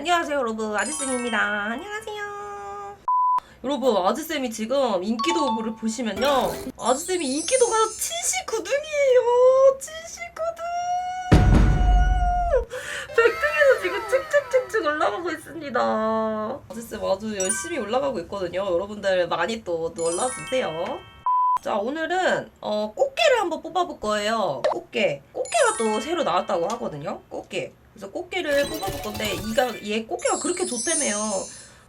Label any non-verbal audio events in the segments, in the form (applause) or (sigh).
안녕하세요 여러분 아지쌤입니다. 안녕하세요. 여러분 아지쌤이 지금 인기도를 보시면요. 아지쌤이 인기도가 79등이에요. 79등! 100등에서 지금 쭉쭉쭉쭉 올라가고 있습니다. 아지쌤 아주 열심히 올라가고 있거든요. 여러분들 많이 또 놀러주세요. 자 오늘은 어, 꽃게를 한번 뽑아볼 거예요. 꽃게. 꽃게가 또 새로 나왔다고 하거든요. 꽃게 그래서 꽃게를 뽑아볼 건데 이가 얘 꽃게가 그렇게 좋다며요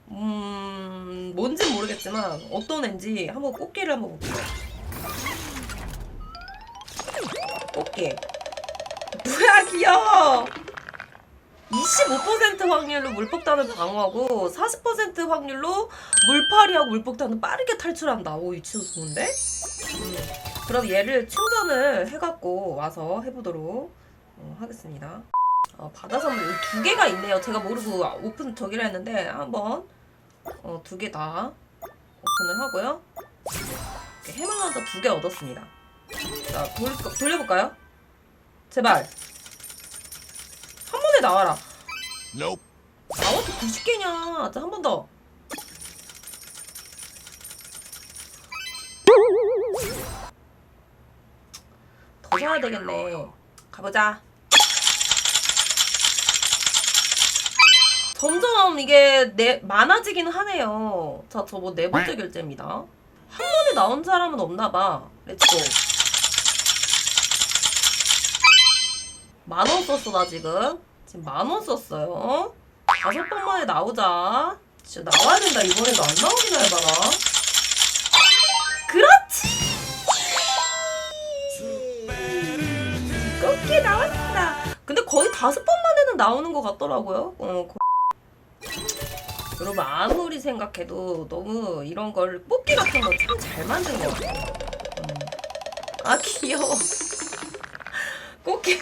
음 뭔진 모르겠지만 어떤 애인지 한번 꽃게를 한번 볼게요 꽃게 뭐야 귀여워 25% 확률로 물폭탄을 방어하고 40% 확률로 물파리하고 물폭탄은 빠르게 탈출한다. 오, 이 친구 좋은데? 음, 그럼 얘를 충전을 해갖고 와서 해보도록 어, 하겠습니다. 어, 바다 선물 이두 개가 있네요. 제가 모르고 오픈 저기라 했는데 한번 어, 두 개 다 오픈을 하고요. 이렇게 해물 완자 두 개 얻었습니다. 자, 돌, 돌려볼까요? 제발. 한 번에 나와라. Nope. 나와도 90개냐. 자, 한 번 더. 더 사야 되겠네. 가보자. 점점 이게 내, 많아지긴 하네요. 자, 저뭐 네 번째 결제입니다. 한 번에 나온 사람은 없나 봐. 렛츠고. 만 원 썼어, 나 지금. 지금 만 원 썼어요. 다섯 번 만에 나오자. 진짜 나와야 된다. 이번에도 안 나오기나 해봐라. 그렇지! 꽃게 나왔다. 근데 거의 다섯 번 만에는 나오는 것 같더라고요. 어, 거- 여러분 아무리 생각해도 너무 이런 걸 뽑기 같은 거 참 잘 만든 것 같아요. 음. 아 귀여워. (laughs) 꽃게. (laughs)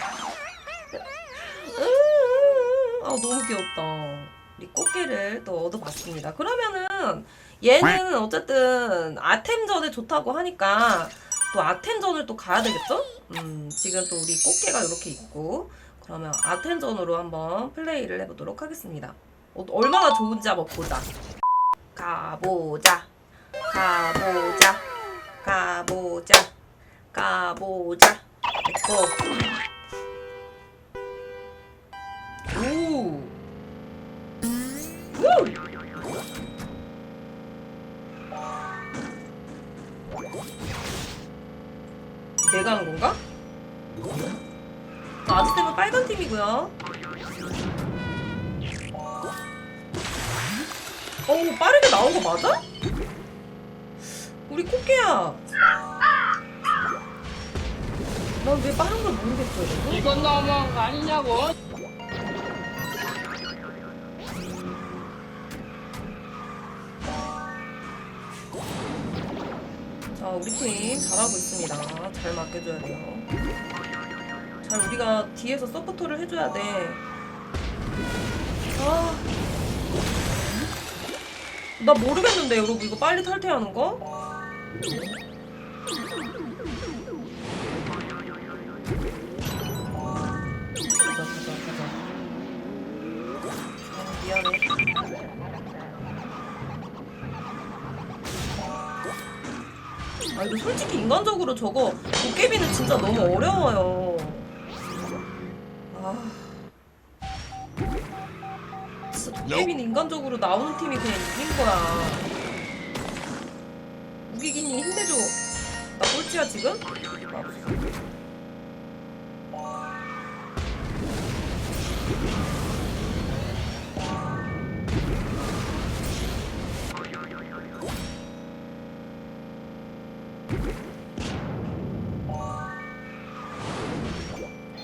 아 너무 귀엽다. 우리 꽃게를 또 얻어봤습니다. 그러면은 얘는 어쨌든 아템전에 좋다고 하니까 또 아템전을 또 가야 되겠죠? 음 지금 또 우리 꽃게가 이렇게 있고 그러면 아템전으로 한번 플레이를 해보도록 하겠습니다. 어, 얼마나 좋은지 한번 보자. 가보자. 가보자. 가보자. 가보자. 렛츠고. 오. 우! 내가 한 건가? 아, 아직은 빨간 팀이고요. 어, 빠르게 나온 거 맞아? 우리 꽃게야. 난 왜 빠른 걸 모르겠어, 이거. 이건 너무한 거 아니냐고. 자, 우리 팀 잘하고 있습니다. 잘 맡겨줘야 돼요. 잘 우리가 뒤에서 서포터를 해줘야 돼. 아. 나 모르겠는데, 여러분. 이거 빨리 탈퇴하는 거? 가자, 가자, 가자. 아, 미안해. 아 이거 솔직히 인간적으로 저거 도깨비는 진짜 너무 어려워요. 아. 도깨비는 인간적으로 나오는 팀이 그냥 이긴 거야. 우기기니 힘내줘. 나 꼴찌야 지금?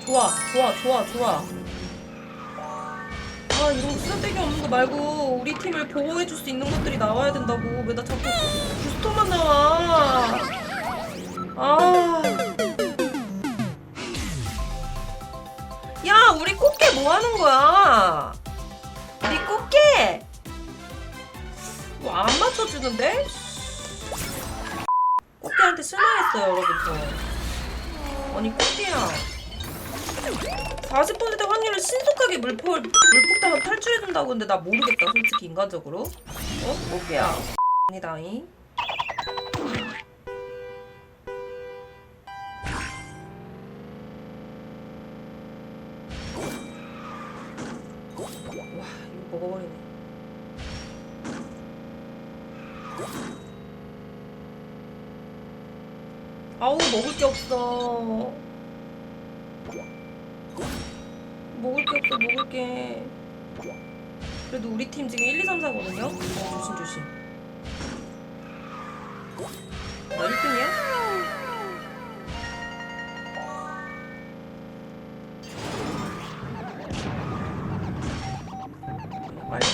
좋아, 좋아, 좋아, 좋아. 아, 이런 쓰레기 없는 거 말고 우리 팀을 보호해줄 수 있는 것들이 나와야 된다고. 왜 나 자꾸 부스터만 나와. 아. 야, 우리 꽃게 뭐 하는 거야? 우리 꽃게! 뭐 안 맞춰주는데? 꽃게한테 실망했어요, 여러분. 저. 아니, 꽃게야. 40% 확률로 신속하게 물폭, 물폭탄을 탈출해준다고 근데 나 모르겠다 솔직히 인간적으로. 어? 뭐게야? 아니다잉. 와 이거 먹어버리네. 아우 먹을 게 없어 먹을 게 없어 먹을 게 그래도 우리 팀 지금 1, 2, 3, 4거든요 어, 조심 조심 나 1등이야? 빨리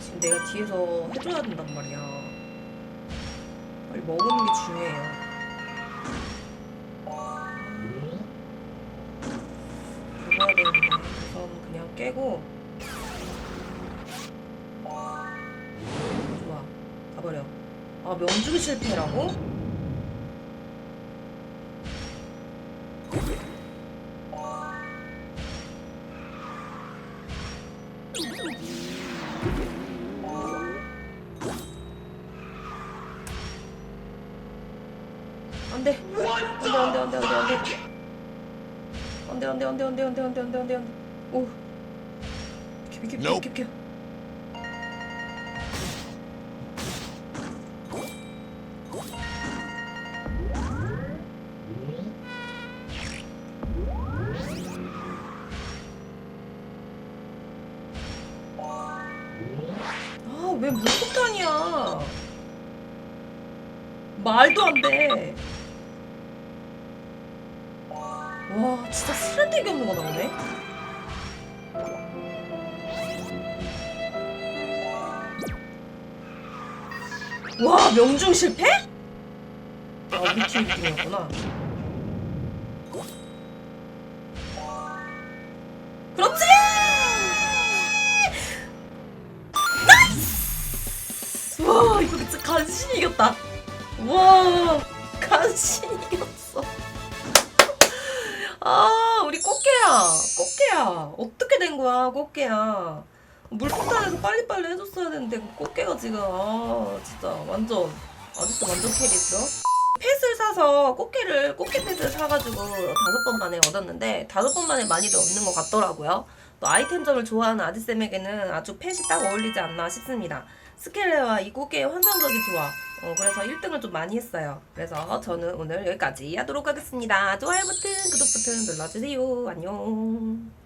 지금 내가 뒤에서 해줘야 된단 말이야. 빨리 먹는 게 중요해요. 깨고 좋아 가버려. 아 명중 실패라고? 안돼. 안돼 안돼 안돼 안돼 안돼. 안돼 안돼 안돼 안돼 안돼 안돼 안돼 안돼. 안돼 오 비켜 비켜 비켜 비켜. 아왜 물폭탄이야 말도 안 돼. 와, 진짜 쓰레기 없는 거 나오네. 와, 명중 실패? 아, 팀 느낌이었구나. 그렇지! 나이스! 와, 이거 진짜 간신히 이겼다. 와 간신히 이겼어. 아 우리 꽃게야 꽃게야. 어떻게 된 거야 꽃게야? 물폭탄에서 빨리빨리 해줬어야 되는데 그 꽃게가 지금 아 진짜 완전 아직도 완전 캐리했어? 펫을 사서 꽃게를 꽃게 펫을 사가지고 다섯 번 만에 얻었는데 다섯 번 만에 많이도 얻는 것 같더라고요. 또 아이템점을 좋아하는 아지쌤에게는 아주 펫이 딱 어울리지 않나 싶습니다. 스켈레와 이 꽃게의 환상적이 좋아 어, 그래서 1등을 좀 많이 했어요. 그래서 저는 오늘 여기까지 하도록 하겠습니다. 좋아요 버튼, 구독 버튼 눌러주세요. 안녕.